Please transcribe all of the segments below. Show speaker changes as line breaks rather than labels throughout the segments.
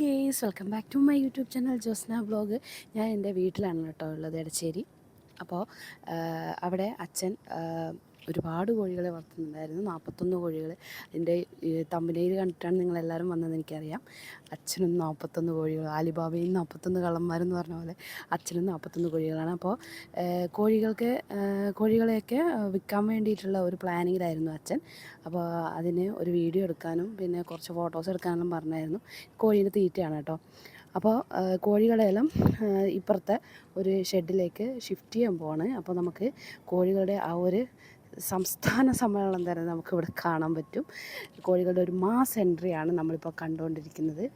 Guys welcome back to my YouTube channel Josna blog ഞാൻ എന്റെ വീട്ടിലാണ് കേട്ടോ ഉള്ളത് എടച്ചേരി. അപ്പോൾ അവിടെ അച്ഛൻ ഒരുപാട് കോഴികളെ വളർത്തുന്നുണ്ടായിരുന്നു. നാൽപ്പത്തൊന്ന് കോഴികൾ എന്റെ തമ്പനയിൽ കണ്ടിട്ടാണ് നിങ്ങളെല്ലാവരും വന്നതെന്ന് എനിക്കറിയാം. അച്ഛനും നാൽപ്പത്തൊന്ന് കോഴികൾ ആലിബാബയിൽ നാൽപ്പത്തൊന്ന് കള്ളന്മാരെന്ന് പറഞ്ഞ പോലെ അച്ഛനും നാൽപ്പത്തൊന്ന് കോഴികളാണ്. അപ്പോൾ കോഴികൾക്ക് കോഴികളെയൊക്കെ വിൽക്കാൻ വേണ്ടിയിട്ടുള്ള ഒരു പ്ലാനിങ്ങിലായിരുന്നു അച്ഛൻ. അപ്പോൾ അതിന് ഒരു വീഡിയോ എടുക്കാനും പിന്നെ കുറച്ച് ഫോട്ടോസ് എടുക്കാനും പറഞ്ഞായിരുന്നു. കോഴീന്റെ തീറ്റയാണ് കേട്ടോ. അപ്പോൾ കോഴികളെല്ലാം ഇപ്പുറത്തെ ഒരു ഷെഡിലേക്ക് ഷിഫ്റ്റ് ചെയ്യാൻ പോവാണ്. അപ്പോൾ നമുക്ക് കോഴികളുടെ ആ ഒരു സംസ്ഥാന സമ്മേളനം തന്നെ നമുക്ക് ഇവിടെ കാണാൻ പറ്റും. കോഴികളുടെ ഒരു മാസ് എൻട്രിയാണ് നമ്മളിപ്പോൾ കണ്ടുകൊണ്ടിരിക്കുന്നത്.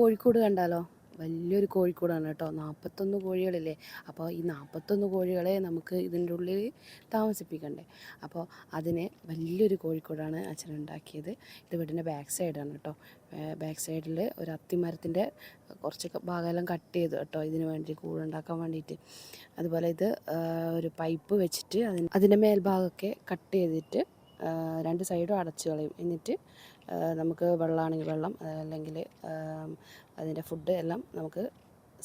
കോഴിക്കോട് കണ്ടാലോ? വലിയൊരു കോഴിക്കൂടാണ് കേട്ടോ. നാൽപ്പത്തൊന്ന് കോഴികളില്ലേ? അപ്പോൾ ഈ നാൽപ്പത്തൊന്ന് കോഴികളെ നമുക്ക് ഇതിന്റെ ഉള്ളിൽ താമസിപ്പിക്കണ്ടേ. അപ്പോൾ അതിനെ വലിയൊരു കോഴിക്കൂടാണ് അച്ഛൻ ഉണ്ടാക്കിയത്. ഇത് വീടിന്റെ ബാക്ക് സൈഡാണ് കേട്ടോ. ബാക്ക് സൈഡിൽ ഒരു അത്തിമരത്തിന്റെ കുറച്ച് ഭാഗമെല്ലാം കട്ട് ചെയ്തു കേട്ടോ. ഇതിന് വേണ്ടി കൂടുണ്ടാക്കാൻ വേണ്ടിയിട്ട്. അതുപോലെ ഇത് ഒരു പൈപ്പ് വെച്ചിട്ട് അതിന് അതിന്റെ മേൽഭാഗമൊക്കെ കട്ട് ചെയ്തിട്ട് രണ്ട് സൈഡും അടച്ചു കളയും. എന്നിട്ട് നമുക്ക് വെള്ളമാണെങ്കിൽ വെള്ളം അല്ലെങ്കിൽ അതിന്റെ ഫുഡ് എല്ലാം നമുക്ക്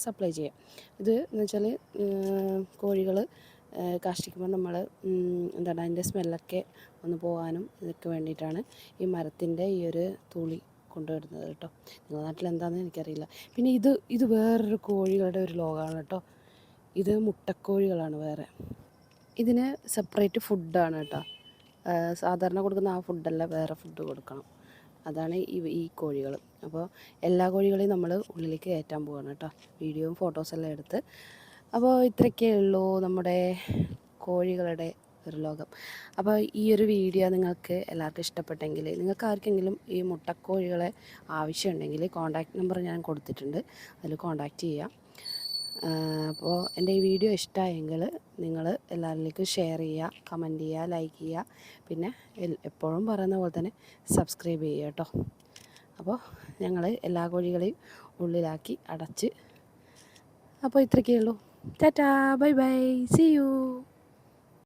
സപ്ലൈ ചെയ്യാം. ഇത് എന്ന് വെച്ചാൽ കോഴികൾ കാഷ്ടിക്കുമ്പോൾ നമ്മൾ എന്താണ് അതിന്റെ സ്മെല്ലൊക്കെ ഒന്ന് പോകാനും ഇതൊക്കെ വേണ്ടിയിട്ടാണ് ഈ മരത്തിന്റെ ഈ ഒരു തുളി കൊണ്ടുവരുന്നത് കേട്ടോ. നിങ്ങളുടെ നാട്ടിൽ എന്താണെന്ന് എനിക്കറിയില്ല. പിന്നെ ഇത് ഇത് വേറൊരു കോഴികളുടെ ഒരു ലോകമാണ് കേട്ടോ. ഇത് മുട്ടക്കോഴികളാണ് വേറെ. ഇതിന് സെപ്പറേറ്റ് ഫുഡാണ് കേട്ടോ. സാധാരണ കൊടുക്കുന്ന ആ ഫുഡല്ല വേറെ ഫുഡ് കൊടുക്കണം. അതാണ് ഈ ഈ കോഴികൾ. അപ്പോൾ എല്ലാ കോഴികളെയും നമ്മൾ ഉള്ളിലേക്ക് കയറ്റാൻ പോവാണ് കേട്ടോ. വീഡിയോയും ഫോട്ടോസെല്ലാം എടുത്ത്. അപ്പോൾ ഇത്രയൊക്കെ ഉള്ളൂ നമ്മുടെ കോഴികളുടെ ഒരു ലോകം. അപ്പോൾ ഈ ഒരു വീഡിയോ നിങ്ങൾക്ക് എല്ലാവർക്കും ഇഷ്ടപ്പെട്ടെങ്കിൽ നിങ്ങൾക്ക് ആർക്കെങ്കിലും ഈ മുട്ടക്കോഴികളെ ആവശ്യമുണ്ടെങ്കിൽ കോൺടാക്റ്റ് നമ്പർ ഞാൻ കൊടുത്തിട്ടുണ്ട്. അതിൽ കോൺടാക്റ്റ് ചെയ്യാം. അപ്പോൾ എന്റെ ഈ വീഡിയോ ഇഷ്ടമായെങ്കിൽ നിങ്ങൾ എല്ലാവരിലേക്കും ഷെയർ ചെയ്യുക കമന്റ് ചെയ്യുക ലൈക്ക് ചെയ്യുക. പിന്നെ എപ്പോഴും പറയുന്ന പോലെ തന്നെ സബ്സ്ക്രൈബ് ചെയ്യുക കേട്ടോ. അപ്പോൾ ഞങ്ങൾ എല്ലാ കോഴികളെയും ഉള്ളിലാക്കി അടച്ച്. അപ്പോൾ ഇത്രയൊക്കെ ഉള്ളൂ. ടാറ്റാ ബൈ ബൈ. See you